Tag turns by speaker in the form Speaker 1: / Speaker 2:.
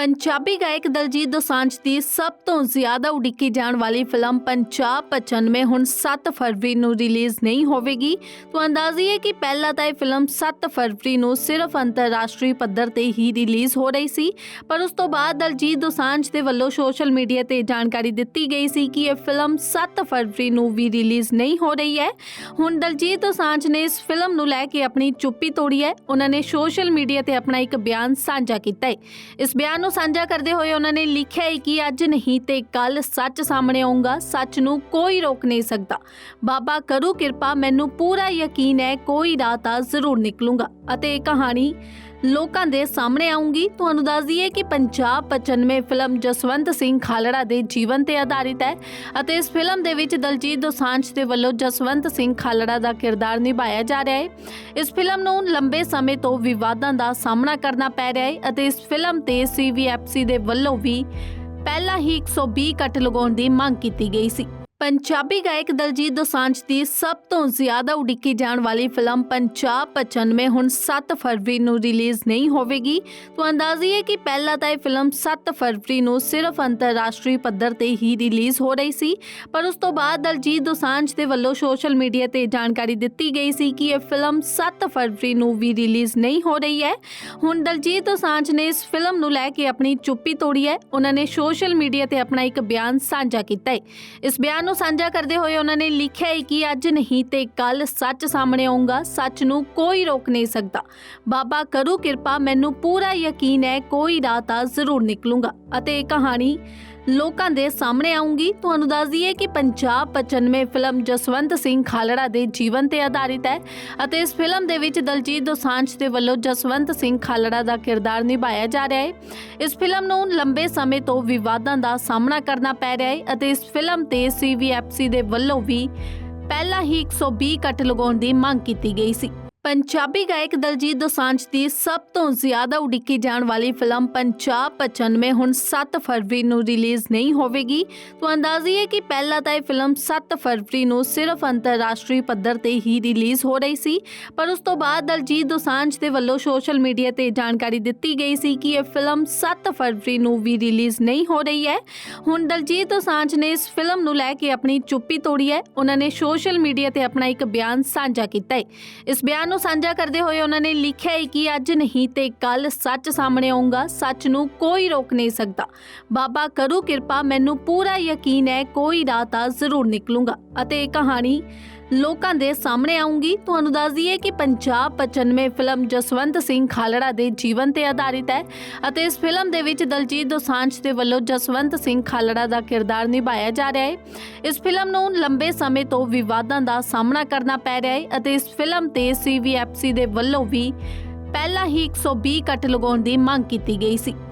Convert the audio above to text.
Speaker 1: ਪੰਜਾਬੀ ਗਾਇਕ ਦਲਜੀਤ ਦੋਸਾਂਝ ਦੀ ਸਭ ਤੋਂ ਜ਼ਿਆਦਾ ਉਡੀਕੀ ਜਾਣ ਵਾਲੀ ਫਿਲਮ ਪੰਜਾਬ 95 ਹੁਣ 7 ਫਰਵਰੀ ਨੂੰ ਰਿਲੀਜ਼ ਨਹੀਂ ਹੋਵੇਗੀ। ਤੋਂ ਅੰਦਾਜ਼ੀ ਹੈ ਕਿ ਪਹਿਲਾਂ ਤਾਂ ਇਹ ਫਿਲਮ 7 ਫਰਵਰੀ ਨੂੰ ਸਿਰਫ ਅੰਤਰਰਾਸ਼ਟਰੀ ਪੱਧਰ ਤੇ ਹੀ ਰਿਲੀਜ਼ ਹੋ ਰਹੀ ਸੀ, ਪਰ ਉਸ ਤੋਂ ਬਾਅਦ ਦਲਜੀਤ ਦੋਸਾਂਝ ਦੇ ਵੱਲੋਂ ਸੋਸ਼ਲ ਮੀਡੀਆ ਤੇ ਜਾਣਕਾਰੀ ਦਿੱਤੀ ਗਈ ਸੀ ਕਿ ਇਹ ਫਿਲਮ 7 ਫਰਵਰੀ ਨੂੰ ਵੀ ਰਿਲੀਜ਼ ਨਹੀਂ ਹੋ ਰਹੀ ਹੈ। ਹੁਣ ਦਲਜੀਤ ਦੋਸਾਂਝ ਨੇ ਇਸ ਫਿਲਮ ਨੂੰ ਲੈ ਕੇ ਆਪਣੀ ਚੁੱਪੀ ਤੋੜੀ ਹੈ। ਉਹਨਾਂ ਨੇ ਸੋਸ਼ਲ ਮੀਡੀਆ ਤੇ ਆਪਣਾ ਇੱਕ ਬਿਆਨ ਸਾਂਝਾ ਕੀਤਾ ਹੈ। ਇਸ ਬਿਆਨ ਨੂੰ ਸਾਂਝਾ ਕਰਦੇ ਹੋਏ ਉਹਨਾਂ ਨੇ ਲਿਖਿਆ ਹੈ ਕਿ ਅੱਜ ਨਹੀਂ ਤੇ ਕੱਲ ਸੱਚ ਸਾਹਮਣੇ ਆਉਂਗਾ ਸੱਚ ਨੂੰ ਕੋਈ ਰੋਕ ਨਹੀਂ ਸਕਦਾ। ਬਾਬਾ ਕਰੂ ਕਿਰਪਾ, ਮੈਨੂੰ ਪੂਰਾ ਯਕੀਨ ਹੈ, ਕੋਈ ਰਾਹ ਤਾਂ ਜ਼ਰੂਰ ਨਿਕਲੂਗਾ। ਅਤੇ ਇਹ ਕਹਾਣੀ ਲੋਕਾਂ ਦੇ ਸਾਹਮਣੇ ਆਉਂਗੀ। ਤੁਹਾਨੂੰ ਦੱਸ ਦਈਏ ਕਿ ਪੰਜਾਬ 95 ਫਿਲਮ ਜਸਵੰਤ ਸਿੰਘ ਖਾਲੜਾ ਦੇ ਜੀਵਨ ਤੇ ਆਧਾਰਿਤ ਹੈ ਅਤੇ ਇਸ ਫਿਲਮ ਦੇ ਵਿੱਚ ਦਲਜੀਤ ਦੋਸਾਂਝ ਦੇ ਵੱਲੋਂ ਜਸਵੰਤ ਸਿੰਘ ਖਾਲੜਾ ਦਾ ਕਿਰਦਾਰ ਨਿਭਾਇਆ ਜਾ ਰਿਹਾ ਹੈ। ਇਸ ਫਿਲਮ ਨੂੰ ਲੰਬੇ ਸਮੇਂ ਤੋਂ ਵਿਵਾਦਾਂ ਦਾ ਸਾਹਮਣਾ ਕਰਨਾ ਪੈ ਰਿਹਾ ਹੈ ਅਤੇ ਇਸ ਫਿਲਮ ਤੇ ਸੀਵੀਐਫਸੀ ਦੇ ਵੱਲੋਂ ਵੀ ਪਹਿਲਾਂ ਹੀ 120 ਕੱਟ ਲਗਾਉਣ ਦੀ ਮੰਗ ਕੀਤੀ ਗਈ ਸੀ। ਪੰਜਾਬੀ ਗਾਇਕ ਦਲਜੀਤ ਦੋਸਾਂਝ ਦੀ ਸਭ ਤੋਂ ਜ਼ਿਆਦਾ ਉਡੀਕੀ ਜਾਣ ਵਾਲੀ ਫਿਲਮ ਪੰਜਾਬ 95 ਹੁਣ 7 ਫਰਵਰੀ ਨੂੰ ਰਿਲੀਜ਼ ਨਹੀਂ ਹੋਵੇਗੀ। ਤੋਂ ਅੰਦਾਜ਼ੀ ਹੈ ਕਿ ਪਹਿਲਾਂ ਤਾਂ ਇਹ ਫਿਲਮ 7 ਫਰਵਰੀ ਨੂੰ ਸਿਰਫ ਅੰਤਰਰਾਸ਼ਟਰੀ ਪੱਧਰ ਤੇ ਹੀ ਰਿਲੀਜ਼ ਹੋ ਰਹੀ ਸੀ, ਪਰ ਉਸ ਤੋਂ ਬਾਅਦ ਦਲਜੀਤ ਦੋਸਾਂਝ ਦੇ ਵੱਲੋਂ ਸੋਸ਼ਲ ਮੀਡੀਆ ਤੇ ਜਾਣਕਾਰੀ ਦਿੱਤੀ ਗਈ ਸੀ ਕਿ ਇਹ ਫਿਲਮ 7 ਫਰਵਰੀ ਨੂੰ ਵੀ ਰਿਲੀਜ਼ ਨਹੀਂ ਹੋ ਰਹੀ ਹੈ। ਹੁਣ ਦਲਜੀਤ ਦੋਸਾਂਝ ਨੇ ਇਸ ਫਿਲਮ ਨੂੰ ਲੈ ਕੇ ਆਪਣੀ ਚੁੱਪੀ ਤੋੜੀ ਹੈ। ਉਹਨਾਂ ਨੇ ਸੋਸ਼ਲ ਮੀਡੀਆ ਤੇ ਆਪਣਾ ਇੱਕ ਬਿਆਨ ਸਾਂਝਾ ਕੀਤਾ ਹੈ। ਇਸ ਬਿਆਨ ਨੂੰ ਸਾਂਝਾ ਕਰਦੇ ਹੋਏ ਉਹਨਾਂ ਨੇ ਲਿਖਿਆ ਹੈ ਕਿ ਅੱਜ ਨਹੀਂ ਤੇ ਕੱਲ ਸੱਚ ਸਾਹਮਣੇ ਆਊਗਾ, ਸੱਚ ਨੂੰ ਕੋਈ ਰੋਕ ਨਹੀਂ ਸਕਦਾ। ਬਾਬਾ ਕਰੂ ਕਿਰਪਾ, ਮੈਨੂੰ ਪੂਰਾ ਯਕੀਨ ਹੈ, ਕੋਈ ਰਾਹ ਤਾਂ ਜ਼ਰੂਰ ਨਿਕਲੂਗਾ। ਅਤੇ ਇਹ ਕਹਾਣੀ ਲੋਕਾਂ ਦੇ ਸਾਹਮਣੇ ਆਉਂਗੀ। ਤੁਹਾਨੂੰ ਦੱਸ ਦਈਏ ਕਿ ਪੰਜਾਬ 95 ਫਿਲਮ ਜਸਵੰਤ ਸਿੰਘ ਖਾਲੜਾ ਦੇ ਜੀਵਨ ਤੇ ਆਧਾਰਿਤ ਹੈ ਅਤੇ ਇਸ ਫਿਲਮ ਦੇ ਵਿੱਚ ਦਲਜੀਤ ਦੋਸਾਂਝ ਦੇ ਵੱਲੋਂ ਜਸਵੰਤ ਸਿੰਘ ਖਾਲੜਾ ਦਾ ਕਿਰਦਾਰ ਨਿਭਾਇਆ ਜਾ ਰਿਹਾ ਹੈ। ਇਸ ਫਿਲਮ ਨੂੰ ਲੰਬੇ ਸਮੇਂ ਤੋਂ ਵਿਵਾਦਾਂ ਦਾ ਸਾਹਮਣਾ ਕਰਨਾ ਪੈ ਰਿਹਾ ਹੈ ਅਤੇ ਇਸ ਫਿਲਮ ਤੇ ਸੀਵੀਐਫਸੀ ਦੇ ਵੱਲੋਂ ਵੀ ਪਹਿਲਾਂ ਹੀ 120 ਕੱਟ ਲਗਾਉਣ ਦੀ ਮੰਗ ਕੀਤੀ ਗਈ ਸੀ। ਪੰਜਾਬੀ ਗਾਇਕ ਦਲਜੀਤ ਦੋਸਾਂਝ ਦੀ ਸਭ ਤੋਂ ਜ਼ਿਆਦਾ ਉਡੀਕੀ ਜਾਣ ਵਾਲੀ ਫਿਲਮ ਪੰਜਾਬ 95 ਹੁਣ 7 ਫਰਵਰੀ ਨੂੰ ਰਿਲੀਜ਼ ਨਹੀਂ ਹੋਵੇਗੀ। ਤੋਂ ਅੰਦਾਜ਼ੀ ਹੈ ਕਿ ਪਹਿਲਾਂ ਤਾਂ ਇਹ ਫਿਲਮ 7 ਫਰਵਰੀ ਨੂੰ ਸਿਰਫ ਅੰਤਰਰਾਸ਼ਟਰੀ ਪੱਧਰ ਤੇ ਹੀ ਰਿਲੀਜ਼ ਹੋ ਰਹੀ ਸੀ, ਪਰ ਉਸ ਤੋਂ ਬਾਅਦ ਦਲਜੀਤ ਦੋਸਾਂਝ ਦੇ ਵੱਲੋਂ ਸੋਸ਼ਲ ਮੀਡੀਆ ਤੇ ਜਾਣਕਾਰੀ ਦਿੱਤੀ ਗਈ ਸੀ ਕਿ ਇਹ ਫਿਲਮ 7 ਫਰਵਰੀ ਨੂੰ ਵੀ ਰਿਲੀਜ਼ ਨਹੀਂ ਹੋ ਰਹੀ ਹੈ। ਹੁਣ ਦਲਜੀਤ ਦੋਸਾਂਝ ਨੇ ਇਸ ਫਿਲਮ ਨੂੰ ਲੈ ਕੇ ਆਪਣੀ ਚੁੱਪੀ ਤੋੜੀ ਹੈ। ਉਹਨਾਂ ਨੇ ਸੋਸ਼ਲ ਮੀਡੀਆ ਤੇ ਆਪਣਾ ਇੱਕ ਬਿਆਨ ਸਾਂਝਾ ਕੀਤਾ ਹੈ। ਇਸ ਬਿਆਨ ਨੂੰ ਸਾਂਝਾ ਕਰਦੇ ਹੋਏ ਉਹਨਾਂ ਨੇ ਲਿਖਿਆ ਹੈ ਕਿ ਅੱਜ ਨਹੀਂ ਤੇ ਕੱਲ ਸੱਚ ਸਾਹਮਣੇ ਆਊਗਾ, ਸੱਚ ਨੂੰ ਕੋਈ ਰੋਕ ਨਹੀਂ ਸਕਦਾ। ਬਾਬਾ ਕਰੂ ਕਿਰਪਾ, ਮੈਨੂੰ ਪੂਰਾ ਯਕੀਨ ਹੈ, ਕੋਈ ਰਾਹ ਤਾਂ ਜ਼ਰੂਰ ਨਿਕਲੂਗਾ। ਅਤੇ ਇਹ ਕਹਾਣੀ ਲੋਕਾਂ ਦੇ ਸਾਹਮਣੇ ਆਉਂਗੀ। ਤੁਹਾਨੂੰ ਦੱਸ ਦਈਏ ਕਿ ਪੰਜਾਬ 95 ਫਿਲਮ ਜਸਵੰਤ ਸਿੰਘ ਖਾਲੜਾ ਦੇ ਜੀਵਨ ਤੇ ਆਧਾਰਿਤ ਹੈ ਅਤੇ ਇਸ ਫਿਲਮ ਦੇ ਵਿੱਚ ਦਲਜੀਤ ਦੋਸਾਂਝ ਦੇ ਵੱਲੋਂ ਜਸਵੰਤ ਸਿੰਘ ਖਾਲੜਾ ਦਾ ਕਿਰਦਾਰ ਨਿਭਾਇਆ ਜਾ ਰਿਹਾ ਹੈ। ਇਸ ਫਿਲਮ ਨੂੰ ਲੰਬੇ ਸਮੇਂ ਤੋਂ ਵਿਵਾਦਾਂ ਦਾ ਸਾਹਮਣਾ ਕਰਨਾ ਪੈ ਰਿਹਾ ਹੈ ਅਤੇ ਇਸ ਫਿਲਮ ਤੇ ਸੀਵੀਐਫਸੀ ਦੇ ਵੱਲੋਂ ਵੀ ਪਹਿਲਾਂ ਹੀ 120 ਕੱਟ ਲਗਾਉਣ ਦੀ ਮੰਗ ਕੀਤੀ ਗਈ ਸੀ।